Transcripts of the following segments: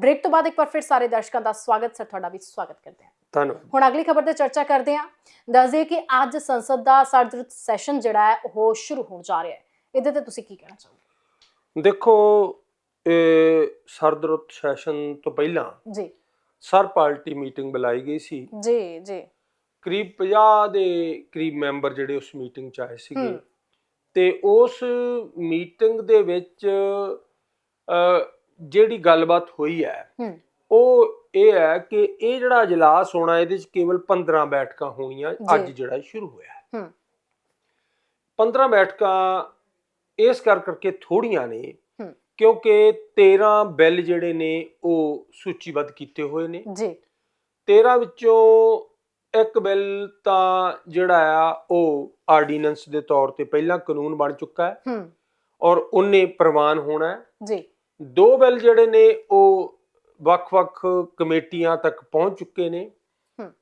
Break ਤੋਂ ਬਾਅਦ ਇੱਕ ਵਾਰ ਫਿਰ ਸਾਰੇ ਦਰਸ਼ਕਾਂ ਦਾ ਸਵਾਗਤ ਸਰ ਤੁਹਾਡਾ ਵੀ ਸਵਾਗਤ ਕਰਦੇ ਹਾਂ। ਧੰਨਵਾਦ। ਹੁਣ ਅਗਲੀ ਖਬਰ ਤੇ ਚਰਚਾ ਕਰਦੇ ਹਾਂ। ਦੱਸਦੇ ਕਿ ਅੱਜ ਸੰਸਦ ਦਾ ਸਰਦਰੁੱਤ ਸੈਸ਼ਨ ਜਿਹੜਾ ਹੈ ਉਹ ਸ਼ੁਰੂ ਹੋਣ ਜਾ ਰਿਹਾ ਹੈ। ਇਹਦੇ ਤੇ ਤੁਸੀਂ ਕੀ ਕਹਿਣਾ ਚਾਹੋਗੇ? ਦੇਖੋ ਇਹ ਸਰਦਰੁੱਤ ਸੈਸ਼ਨ ਤੋਂ ਪਹਿਲਾਂ ਜੀ। ਸਰ ਪਾਰਟੀ ਮੀਟਿੰਗ ਬੁਲਾਈ ਗਈ ਸੀ। ਜੀ ਜੀ। ਕਰੀਬ 50 ਦੇ ਕਰੀਬ ਮੈਂਬਰ ਜਿਹੜੇ ਉਸ ਮੀਟਿੰਗ 'ਚ ਆਏ ਸੀਗੇ। ਤੇ ਉਸ ਮੀਟਿੰਗ ਦੇ ਵਿੱਚ ਜਿਹੜੀ ਗੱਲਬਾਤ ਹੋਈ ਹੈ ਉਹ ਇਹ ਹੈ ਕਿ ਇਹ ਜਿਹੜਾ ਇਜਲਾਸ ਹੋਣਾ ਇਹਦੇ 'ਚ ਕੇਵਲ 15 ਬੈਠਕਾਂ ਹੋਣੀਆਂ ਅੱਜ। ਜਿਹੜਾ ਸ਼ੁਰੂ ਹੋਇਆ। ਹੈ। ਹੂੰ 15 ਬੈਠਕਾਂ ਇਸ ਕਰ ਕਰਕੇ ਥੋੜੀਆਂ ਨੇ। ਕਿਉਂਕਿ 13 ਬਿੱਲ ਜਿਹੜੇ ਨੇ ਉਹ ਸੂਚੀਬੱਧ ਕੀਤੇ ਹੋਏ ਨੇ। ਜੀ। 13 ਵਿੱਚੋਂ ਇੱਕ ਬਿੱਲ ਤਾਂ ਜਿਹੜਾ ਆ ਉਹ ਆਰਡੀਨੈਂਸ ਦੇ ਤੌਰ ਤੇ ਪਹਿਲਾਂ ਕਾਨੂੰਨ ਬਣ ਚੁੱਕਾ ਹੈ। ਹੂੰ। ਔਰ ਉਹਨੇ ਪ੍ਰਵਾਨ ਹੋਣਾ ਹੈ। ਜੀ। ਦੋ ਬਿੱਲ ਜਿਹੜੇ ਨੇ ਉਹ ਵੱਖ-ਵੱਖ ਕਮੇਟੀਆਂ ਤੱਕ ਪਹੁੰਚ ਚੁੱਕੇ ਨੇ ਹੂੰ।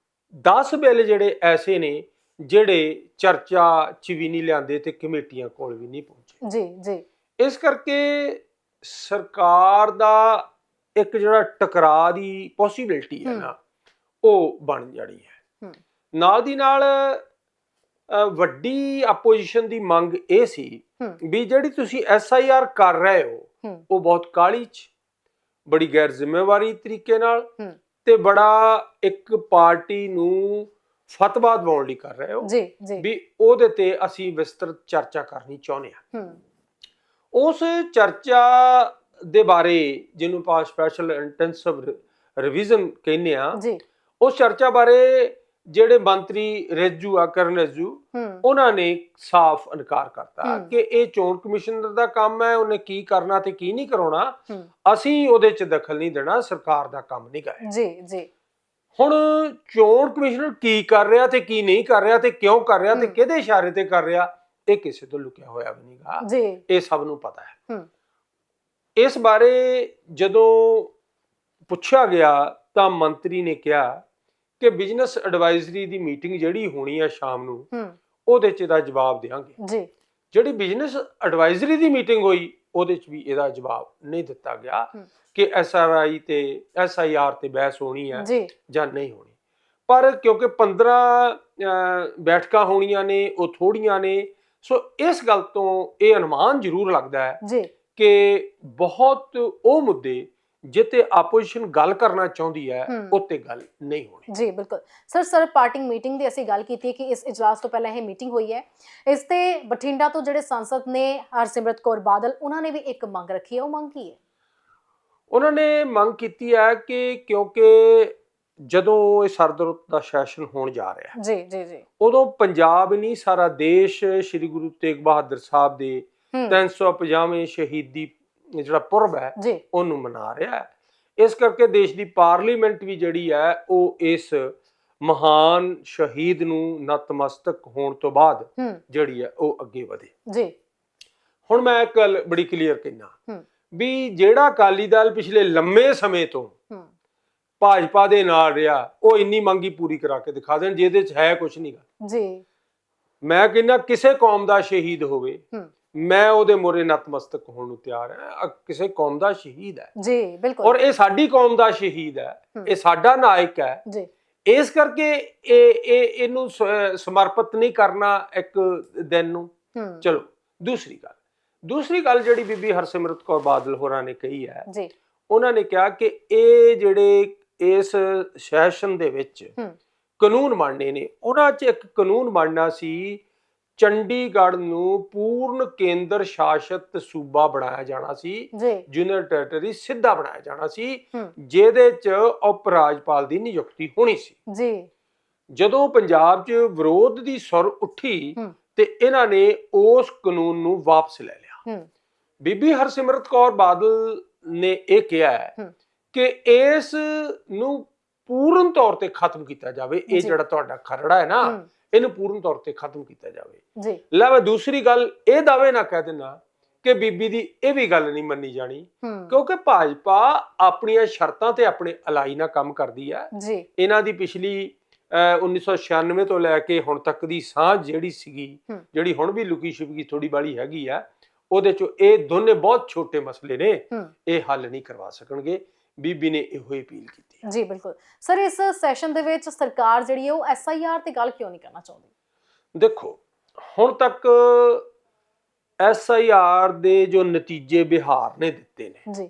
10 ਬਿੱਲ ਜਿਹੜੇ ਐਸੇ ਨੇ ਜਿਹੜੇ ਚਰਚਾ 'ਚ ਵੀ ਨਹੀਂ ਲਿਆਂਦੇ ਤੇ ਕਮੇਟੀਆਂ ਕੋਲ ਵੀ ਨਹੀਂ ਪਹੁੰਚੇ ਜੀ ਜੀ ਇਸ ਕਰਕੇ ਸਰਕਾਰ ਦਾ ਇੱਕ ਜਿਹੜਾ ਟਕਰਾਅ ਦੀ ਪੋਸਿਬਿਲਿਟੀ ਹੈ। ਨਾ ਉਹ ਬਣ ਜਾਣੀ ਹੈ। ਨਾਲ ਦੀ ਨਾਲ ਵੱਡੀ ਆਪੋਜੀਸ਼ਨ ਦੀ ਮੰਗ ਇਹ ਸੀ ਵੀ ਜਿਹੜੀ ਤੁਸੀਂ ਐਸ ਆਈ ਆਰ ਕਰ ਰਹੇ ਹੂੰ ਉਹ ਬਹੁਤ ਕਾਲੀ ਚ ਬੜੀ ਗੈਰ ਜ਼ਿੰਮੇਵਾਰੀ ਤਰੀਕੇ ਨਾਲ ਤੇ ਬੜਾ ਇੱਕ ਪਾਰਟੀ ਨੂੰ ਫਤਵਾ ਦਿਵਾਉਣ ਲਈ ਕਰ ਰਹੇ ਹੋ ਜੀ ਜੀ। ਵੀ ਉਹਦੇ ਤੇ ਅਸੀਂ ਵਿਸਤ੍ਰਿਤ ਚਰਚਾ ਕਰਨੀ ਚਾਹੁੰਦੇ ਹਾਂ। ਉਸ ਚਰਚਾ ਦੇ ਬਾਰੇ ਜਿਹਨੂੰ ਆਪਾਂ ਸਪੈਸ਼ਲ ਇੰਟੈਂਸਿਵ ਰਿਵੀਜ਼ਨ ਕਹਿੰਦੇ ਆ ਜੀ। ਉਸ ਚਰਚਾ ਬਾਰੇ ਜਿਹੜੇ ਮੰਤਰੀ ਰੇਜੂ ਆ ਕਰਨ ਰੇਜੂ ਉਹਨਾਂ ਨੇ ਸਾਫ਼ ਇਨਕਾਰ ਕਰਤਾ। ਕਿ ਇਹ ਚੋਣ ਕਮਿਸ਼ਨਰ ਦਾ ਕੰਮ ਹੈ ਉਹਨੇ ਕੀ ਕਰਨਾ ਤੇ ਕੀ ਨਹੀਂ ਕਰਾਉਣਾ ਅਸੀਂ ਉਹਦੇ 'ਚ ਦਖਲ ਨਹੀਂ ਦੇਣਾ ਸਰਕਾਰ ਦਾ ਕੰਮ ਨਹੀਂ ਗਾ ਜੀ ਜੀ। ਹੁਣ ਚੋਣ ਕਮਿਸ਼ਨਰ ਕੀ ਕਰ ਰਿਹਾ ਤੇ ਕੀ ਨਹੀਂ ਕਰ ਰਿਹਾ ਤੇ ਕਿਉਂ ਕਰ ਰਿਹਾ ਤੇ। ਕਿਹਦੇ ਇਸ਼ਾਰੇ ਤੇ ਕਰ ਰਿਹਾ ਇਹ ਕਿਸੇ ਤੋਂ ਲੁਕਿਆ ਹੋਇਆ ਵੀ ਨਹੀਂਗਾ। ਜੀ। ਇਹ ਸਭ ਨੂੰ ਪਤਾ ਹੂੰ। ਇਸ ਬਾਰੇ ਜਦੋਂ ਪੁੱਛਿਆ ਗਿਆ ਤਾਂ ਮੰਤਰੀ ਨੇ ਕਿਹਾ ਕਿ ਬਿਜ਼ਨਸ ਐਡਵਾਈਜ਼ਰੀ ਦੀ ਮੀਟਿੰਗ ਜਿਹੜੀ ਹੋਣੀ ਹੈ ਸ਼ਾਮ ਨੂੰ ਉਹਦੇ 'ਚ ਇਹਦਾ ਜਵਾਬ ਦੇਵਾਂਗੇ ਜੀ। ਜਿਹੜੀ ਬਿਜ਼ਨਸ ਐਡਵਾਈਜ਼ਰੀ ਦੀ ਮੀਟਿੰਗ ਹੋਈ ਉਹਦੇ 'ਚ ਵੀ ਇਹਦਾ ਜਵਾਬ ਨਹੀਂ ਦਿੱਤਾ ਗਿਆ। ਕਿ ਐਸਆਰਆਈ ਤੇ ਐਸਆਈਆਰ ਤੇ ਬਹਿਸ ਹੋਣੀ ਹੈ ਜੀ। ਨਹੀਂ ਹੋਣੀ। ਪਰ ਕਿਉਂਕਿ 15 ਅਹ, ਬੈਠਕਾਂ ਹੋਣੀਆਂ ਨੇ ਉਹ ਥੋੜੀਆਂ ਨੇ ਸੋ ਇਸ ਗੱਲ ਤੋਂ ਇਹ ਅਨੁਮਾਨ ਜ਼ਰੂਰ ਲੱਗਦਾ ਹੈ ਜੀ। ਕਿ ਬਹੁਤ ਉਹ ਮੁੱਦੇ ਜਿੱਤੇ ਆਪੋਜੀਸ਼ਨ ਗੱਲ ਕਰਨਾ ਚਾਹੁੰਦੀ ਹੈ। ਉੱਤੇ ਗੱਲ ਨਹੀਂ ਹੋਣੀ। ਜੀ ਬਿਲਕੁਲ। ਸਰ ਸਰ ਪਾਰਟਿੰਗ ਮੀਟਿੰਗ ਦੀ ਅਸੀਂ ਗੱਲ ਕੀਤੀ ਕਿ ਇਸ ਇਜਲਾਸ ਤੋਂ ਪਹਿਲਾਂ ਇਹ ਮੀਟਿੰਗ ਹੋਈ ਹੈ। ਇਸ ਤੇ ਬਠਿੰਡਾ ਤੋਂ ਜਿਹੜੇ ਸੰਸਦ ਨੇ ਹਰਸਿਮਰਤ ਕੌਰ ਬਾਦਲ ਉਹਨਾਂ ਨੇ ਵੀ ਇੱਕ ਮੰਗ ਰੱਖੀ ਹੈ ਉਹ ਮੰਗ ਕੀ ਹੈ? ਉਹਨਾਂ ਨੇ ਮੰਗ ਕੀਤੀ ਹੈ ਕਿ ਕਿਉਂਕਿ ਜਦੋਂ ਇਹ ਸਰਦਰੁੱਤ ਦਾ ਸੈਸ਼ਨ ਹੋਣ ਜਾ ਰਿਹਾ ਹੈ ਜੀ ਜੀ ਜੀ। ਉਦੋਂ ਪੰਜਾਬ ਨਹੀਂ ਸਾਰਾ ਦੇਸ਼ ਸ੍ਰੀ ਗੁਰੂ ਤੇਗ ਬਹਾਦਰ ਸਾਹਿਬ ਦੇ ਹੂੰ। 350ਵੇਂ ਸ਼ਹੀਦੀ ਜਿਹੜਾ ਪੁਰਬ ਹੈ ਉਹਨੂੰ ਮਨਾ ਰਿਹਾ ਹੈ। ਇਸ ਕਰਕੇ ਦੇਸ਼ ਦੀ ਪਾਰਲੀਮੈਂਟ ਵੀ ਜਿਹੜੀ ਹੈ ਉਹ ਇਸ ਮਹਾਨ ਸ਼ਹੀਦ ਨੂੰ ਨਤਮਸਤਕ ਹੋਣ ਤੋਂ ਬਾਅਦ ਜਿਹੜੀ ਹੈ ਉਹ ਅੱਗੇ ਵਧੇ। ਜੀ। ਹੁਣ ਮੈਂ ਇੱਕ ਗੱਲ ਬੜੀ ਕਲੀਅਰ ਕਹਿਣਾ ਵੀ ਜਿਹੜਾ ਅਕਾਲੀ ਦਲ ਪਿਛਲੇ ਲੰਮੇ ਸਮੇਂ ਤੋਂ ਭਾਜਪਾ ਦੇ ਨਾਲ ਰਿਹਾ ਉਹ ਇੰਨੀ ਮੰਗੀ ਪੂਰੀ ਕਰਾ ਕੇ ਦਿਖਾ ਦੇਣ ਜਿਹਦੇ 'ਚ ਹੈ ਕੁਝ ਨਹੀਂਗਾ ਜੀ। ਮੈਂ ਕਹਿੰਦਾ ਕਿਸੇ ਕੌਮ ਦਾ ਸ਼ਹੀਦ ਹੋਵੇ ਮੈਂ ਉਹਦੇ ਮੋਰੇ ਨਤਮਸਤਕ ਹੋਣ ਨੂੰ ਤਿਆਰ ਹਾਂ। ਕਿਸੇ ਕੌਮ ਦਾ ਸ਼ਹੀਦ ਹੈ। ਜੀ ਬਿਲਕੁਲ। ਔਰ ਇਹ ਸਾਡੀ ਕੌਮ ਦਾ ਸ਼ਹੀਦ ਹੈ। ਇਹ ਸਾਡਾ ਨਾਇਕ ਹੈ। ਜੀ। ਇਸ ਕਰਕੇ ਇਹ ਇਹ ਇਹਨੂੰ ਸਮਰਪਿਤ ਨਹੀਂ ਕਰਨਾ ਇੱਕ ਦਿਨ ਨੂੰ। ਚਲੋ ਦੂਸਰੀ ਗੱਲ। ਦੂਸਰੀ ਗੱਲ ਜਿਹੜੀ ਬੀਬੀ ਹਰਸਿਮਰਤ ਕੌਰ ਬਾਦਲ ਹੋਰਾਂ ਨੇ ਕਹੀ ਹੈ। ਜੀ। ਉਹਨਾਂ ਨੇ ਕਿਹਾ ਕਿ ਇਹ ਜਿਹੜੇ ਇਸ ਸੈਸ਼ਨ ਦੇ ਵਿੱਚ ਕਾਨੂੰਨ ਬਣਨੇ ਨੇ ਉਹਨਾਂ 'ਚ ਇੱਕ ਕਾਨੂੰਨ ਬਣਨਾ ਸੀ ਚੰਡੀਗੜ੍ਹ ਨੂੰ ਪੂਰਨ ਕੇਂਦਰ ਸ਼ਾਸਿਤ ਸੂਬਾ ਬਣਾਇਆ ਜਾਣਾ ਸੀ ਯੂਨੀਅਨ ਟੈਰੀਟਰੀ ਸਿੱਧਾ ਬਣਾਇਆ ਜਾਣਾ ਸੀ ਜਿਹਦੇ 'ਚ ਉਪ ਰਾਜਪਾਲ ਦੀ ਨਿਯੁਕਤੀ ਹੋਣੀ ਸੀ। ਜੀ। ਜਦੋਂ ਪੰਜਾਬ 'ਚ ਵਿਰੋਧ ਦੀ ਸੁਰ ਉੱਠੀ ਤੇ ਇਹਨਾਂ ਨੇ ਉਸ ਕਾਨੂੰਨ ਨੂੰ ਵਾਪਸ ਲੈ ਲਿਆ। ਬੀਬੀ ਹਰਸਿਮਰਤ ਕੌਰ ਬਾਦਲ ਨੇ ਇਹ ਕਿਹਾ ਹੈ। ਕਿ ਇਸ ਨੂੰ ਪੂਰਨ ਤੌਰ ਤੇ ਖਤਮ ਕੀਤਾ ਜਾਵੇ ਇਹ। ਜਿਹੜਾ ਤੁਹਾਡਾ ਖਰੜਾ ਹੈ ਨਾ ਇਹਨੂੰ ਪੂਰਨ ਤੌਰ ਤੇ ਖਤਮ ਕੀਤਾ ਜਾਵੇ। ਜੀ। ਲੈ ਮੈਂ ਦੂਸਰੀ ਗੱਲ ਇਹ ਦਾਅਵੇ ਨਾ ਕਹਿ ਦੇਣਾ ਕਿ ਬੀਬੀ ਦੀ ਇਹ ਵੀ ਗੱਲ ਨਹੀਂ ਮੰਨੀ ਜਾਣੀ। ਕਿਉਂਕਿ ਭਾਜਪਾ ਆਪਣੀਆਂ ਸ਼ਰਤਾਂ ਤੇ ਆਪਣੇ ਅਲਾਈ ਨਾਲ ਕੰਮ ਕਰਦੀ ਹੈ ਜੀ। ਇਹਨਾਂ ਦੀ ਪਿਛਲੀ ਅਹ, 1996 ਤੋਂ ਲੈ ਕੇ ਹੁਣ ਤੱਕ ਦੀ ਸਾਂਝ ਜਿਹੜੀ ਸੀਗੀ। ਜਿਹੜੀ ਹੁਣ ਵੀ ਲੁਕੀ ਛਿਪਕੀ ਥੋੜੀ ਬਾਲੀ ਹੈਗੀ ਆ ਉਹਦੇ ਚੋਂ ਇਹ ਦੋਨੇ ਬਹੁਤ ਛੋਟੇ ਮਸਲੇ ਨੇ। ਇਹ ਹੱਲ ਨਹੀਂ ਕਰਵਾ ਸਕਣਗੇ। ਬੀਬੀ ਨੇ ਇਹੋ ਹੀ ਅਪੀਲ ਕੀਤੀ। ਜੀ ਬਿਲਕੁਲ ਸਰ ਇਸ ਸੈਸ਼ਨ ਦੇ ਵਿੱਚ ਸਰਕਾਰ ਜਿਹੜੀ ਹੈ ਉਹ ਐਸਆਈਆਰ ਤੇ ਗੱਲ ਕਿਉਂ ਨਹੀਂ ਕਰਨਾ ਚਾਹੁੰਦੀ ਦੇਖੋ ਹੁਣ ਤੱਕ ਐਸਆਈਆਰ ਦੇ ਜੋ ਨਤੀਜੇ ਬਿਹਾਰ ਨੇ ਦਿੱਤੇ ਨੇ ਜੀ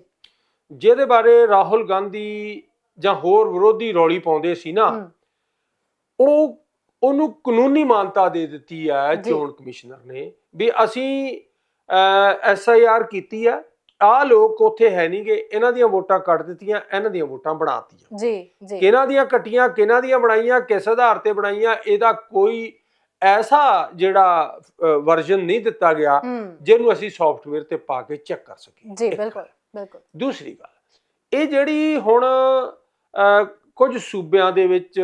ਜਿਹਦੇ ਬਾਰੇ ਰਾਹੁਲ ਗਾਂਧੀ ਜਾਂ ਹੋਰ ਵਿਰੋਧੀ ਰੌਲੀ ਪਾਉਂਦੇ ਸੀ ਨਾ ਉਹ ਉਹਨੂੰ ਕਾਨੂੰਨੀ ਮਾਨਤਾ ਦੇ ਦਿੱਤੀ ਹੈ। ਚੋਣ ਕਮਿਸ਼ਨਰ ਨੇ ਵੀ ਅਸੀਂ ਐਸਆਈਆਰ ਕੀਤੀ ਹੈ ਆ ਲੋਕ ਉੱਥੇ ਹੈ ਨਹੀਂਗੇ ਇਹਨਾਂ ਦੀਆਂ ਵੋਟਾਂ ਕੱਟ ਦਿੱਤੀਆਂ ਇਹਨਾਂ ਦੀਆਂ ਵੋਟਾਂ ਬਣਾਤੀਆਂ ਜੀ ਜੀ। ਕਿਹਨਾਂ ਦੀਆਂ ਕੱਟੀਆਂ ਕਿਹਨਾਂ ਦੀਆਂ ਬਣਾਈਆਂ ਕਿਸ ਆਧਾਰ ਤੇ ਬਣਾਈਆਂ ਇਹਦਾ ਕੋਈ ਐਸਾ ਜਿਹੜਾ ਵਰਜ਼ਨ ਨਹੀਂ ਦਿੱਤਾ ਗਿਆ ਜਿਹਨੂੰ ਅਸੀਂ ਸੌਫਟਵੇਅਰ ਤੇ ਪਾ ਕੇ ਚੈੱਕ ਕਰ ਸਕੀਏ। ਜੀ ਬਿਲਕੁਲ ਬਿਲਕੁਲ। ਦੂਸਰੀ ਗੱਲ ਇਹ ਜਿਹੜੀ ਹੁਣ ਕੁਝ ਸੂਬਿਆਂ ਦੇ ਵਿੱਚ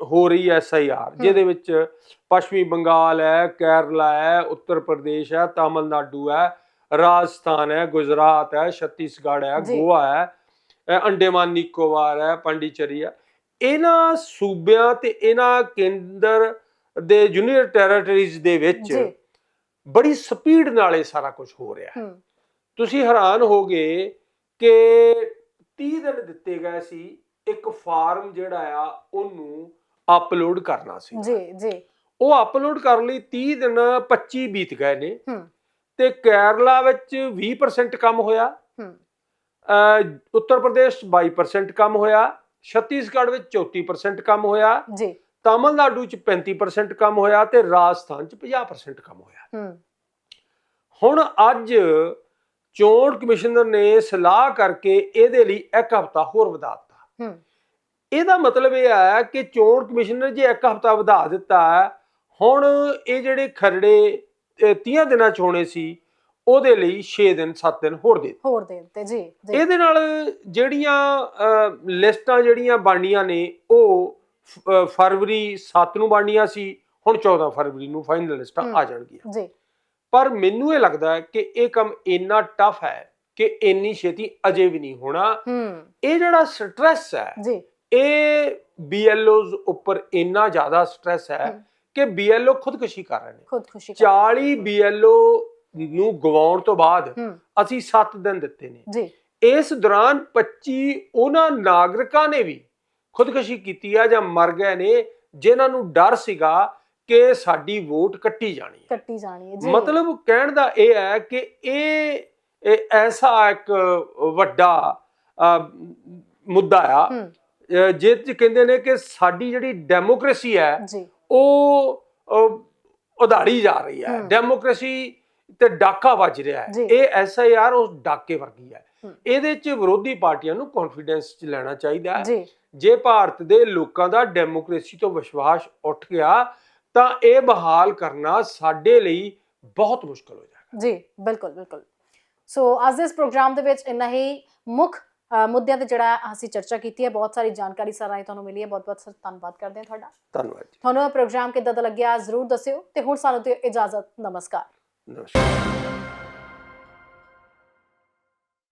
ਹੋ ਰਹੀ ਐ ਐਸਆਈਆਰ ਜਿਹਦੇ ਵਿੱਚ ਪੱਛਮੀ ਬੰਗਾਲ ਹੈ ਕੇਰਲਾ ਹੈ ਉੱਤਰ ਪ੍ਰਦੇਸ਼ ਹੈ ਤਾਮਿਲਨਾਡੂ ਹੈ ਰਾਜਸਥਾਨ ਹੈ ਗੁਜਰਾਤ ਹੈ ਛੱਤੀਸਗੜ੍ਹ ਹੈ। ਗੋਆ ਹੈ ਅੰਡੇਮਾਨ ਨਿਕੋਬਾਰ ਹੈ ਪਾਂਡੀਚੇਰੀ ਹੈ। ਇਹਨਾਂ ਸੂਬਿਆਂ ਤੇ ਇਹਨਾਂ ਕੇਂਦਰ ਦੇ ਯੂਨੀਅਨ ਟੈਰੀਟਰੀਜ਼ ਦੇ ਵਿੱਚ ਬੜੀ ਸਪੀਡ ਨਾਲ ਇਹ ਸਾਰਾ ਕੁਝ ਹੋ ਰਿਹਾ ਹੈ। ਤੁਸੀਂ ਹੈਰਾਨ ਹੋਗੇ ਕਿ 30 ਦਿਨ ਦਿੱਤੇ ਗਏ ਸੀ ਇੱਕ ਫਾਰਮ ਜਿਹੜਾ ਆ ਉਹਨੂੰ ਅਪਲੋਡ ਕਰਨਾ ਸੀ। ਜੀ ਜੀ। ਉਹ ਅਪਲੋਡ ਕਰਨ ਲਈ 30 ਦਿਨ 25 ਬੀਤ ਗਏ ਨੇ। ਤੇ ਕੇਰਲਾ ਵਿੱਚ 20% ਕੰਮ ਹੋਇਆ। ਅਹ ਉੱਤਰ ਪ੍ਰਦੇਸ਼ 'ਚ 22% ਕੰਮ ਹੋਇਆ। ਛੱਤੀਸਗੜ੍ਹ ਵਿੱਚ 34% ਕੰਮ ਹੋਇਆ। ਜੀ। ਤਾਮਿਲਨਾਡੂ 'ਚ 35% ਕੰਮ ਹੋਇਆ ਤੇ ਰਾਜਸਥਾਨ 'ਚ 50% ਕੰਮ ਹੋਇਆ। ਹਮ ਹੁਣ ਅੱਜ ਚੋਣ ਕਮਿਸ਼ਨਰ ਨੇ ਸਲਾਹ ਕਰਕੇ ਇਹਦੇ ਲਈ ਇੱਕ ਹਫ਼ਤਾ ਹੋਰ ਵਧਾ ਦਿੱਤਾ। ਹਮ ਇਹਦਾ ਮਤਲਬ ਇਹ ਹੈ ਕਿ ਚੋਣ ਕਮਿਸ਼ਨਰ ਜੇ ਇੱਕ ਹਫ਼ਤਾ ਵਧਾ ਦਿੱਤਾ ਹੈ, ਹੁਣ ਇਹ ਜਿਹੜੇ ਖਰੜੇ 30 ਦਿਨਾਂ ਚ ਹੋਣੇ ਸੀ ਉਹਦੇ ਲਈ 6 ਦਿਨ 7 ਦਿਨ ਹੋਰ ਦੇ। ਹੋਰ ਦੇ ਦਿੱਤੇ ਜੀ ਜੀ ਇਹਦੇ ਨਾਲ ਜਿਹੜੀਆਂ ਲਿਸਟਾਂ ਜਿਹੜੀਆਂ ਬਣਨੀਆਂ ਨੇ ਉਹ ਫਰਵਰੀ 7 ਨੂੰ ਬਣਨੀਆਂ ਸੀ ਹੁਣ 14 ਫਰਵਰੀ ਨੂੰ ਫਾਈਨਲ ਲਿਸਟਾਂ। ਆ ਜਾਣਗੀਆਂ ਜੀ ਪਰ ਮੈਨੂੰ ਇਹ ਲੱਗਦਾ ਕਿ ਇਹ ਕੰਮ ਇੰਨਾ ਟਫ ਹੈ ਕਿ ਇੰਨੀ ਛੇਤੀ ਅਜੇ ਵੀ ਨਹੀਂ ਹੋਣਾ ਇਹ ਜਿਹੜਾ ਸਟ੍ਰੈਸ ਹੈ ਜੀ ਇਹ BLOs ਉੱਪਰ ਇੰਨਾ ਜ਼ਿਆਦਾ ਸਟ੍ਰੈਸ ਹੈ। ਕਿ BLO ਖੁਦਕੁਸ਼ੀ ਕਰ ਰਹੇ ਨੇ। ਖੁਦਕੁਸ਼ੀ ਕਰ 40 BLO ਨੂੰ ਗਵਾਉਣ ਤੋਂ ਬਾਅਦ ਅਸੀਂ 7 ਦਿਨ ਦਿੱਤੇ ਨੇ। ਜੀ। ਇਸ ਦੌਰਾਨ 25 ਉਹਨਾਂ ਨਾਗਰਿਕਾਂ ਨੇ ਵੀ ਖੁਦਕੁਸ਼ੀ ਕੀਤੀ ਆ ਜਾਂ ਮਰ ਗਏ ਨੇ ਜਿਨ੍ਹਾਂ ਨੂੰ ਡਰ ਸੀਗਾ ਕਿ ਸਾਡੀ ਵੋਟ ਕੱਟੀ ਜਾਣੀ ਹੈ। ਕੱਟੀ ਜਾਣੀ ਹੈ ਜੀ। ਮਤਲਬ ਕਹਿਣ ਦਾ ਇਹ ਹੈ ਕਿ ਇਹ ਐਸਾ ਇੱਕ ਵੱਡਾ ਮੁੱਦਾ ਆ ਚ ਕਹਿੰਦੇ ਨੇ ਕਿ ਸਾਡੀ ਜਿਹੜੀ ਡੈਮੋਕ੍ਰੇਸੀ ਹੈ ਜੀ। ਉਹ ਉਧਾੜੀ ਜਾ ਰਹੀ ਹੈ। ਡੈਮੋਕ੍ਰੇਸੀ ਤੇ ਡਾਕਾ ਵੱਜ ਰਿਹਾ ਹੈ। ਇਹ ਐਸਾ ਯਾਰ ਉਸ ਡਾਕੇ ਵਰਗੀ ਹੈ। ਇਹਦੇ ਚ ਵਿਰੋਧੀ ਪਾਰਟੀਆਂ ਨੂੰ ਕੌਨਫੀਡੈਂਸ ਚ ਲੈਣਾ ਚਾਹੀਦਾ ਹੈ। ਜੀ। ਭਾਰਤ ਦੇ ਲੋਕਾਂ ਦਾ ਡੈਮੋਕ੍ਰੇਸੀ ਤੋਂ ਵਿਸ਼ਵਾਸ ਉੱਠ ਗਿਆ ਤਾਂ ਇਹ ਬਹਾਲ ਕਰਨਾ ਸਾਡੇ ਲਈ ਬਹੁਤ ਮੁਸ਼ਕਲ ਹੋ ਜਾਏਗਾ। ਜੀ ਬਿਲਕੁਲ ਬਿਲਕੁਲ। ਸੋ ਅੱਜ ਇਸ ਪ੍ਰੋਗਰਾਮ ਦੇ ਵਿੱਚ ਇੰਨਾ ਹੀ। ਮੁੱਖ ਮੁੱਦਿਆਂ ਤੇ ਜਿਹੜਾ ਅਸੀਂ ਚਰਚਾ ਕੀਤੀ ਹੈ ਬਹੁਤ ਸਾਰੀ ਜਾਣਕਾਰੀ ਸਾਰਾ ਇਹ ਤੁਹਾਨੂੰ ਮਿਲੀ ਹੈ। ਬਹੁਤ ਬਹੁਤ ਸਰ ਧੰਨਵਾਦ ਕਰਦੇ ਹਾਂ ਤੁਹਾਡਾ। ਧੰਨਵਾਦ ਜੀ। ਤੁਹਾਨੂੰ ਇਹ ਪ੍ਰੋਗਰਾਮ ਕਿੱਦਾਂ ਦਾ ਲੱਗਿਆ ਜ਼ਰੂਰ ਦੱਸਿਓ ਤੇ ਹੁਣ ਸਾਨੂੰ ਤੇ ਇਜਾਜ਼ਤ। ਨਮਸਕਾਰ। ਨਮਸਕਾਰ।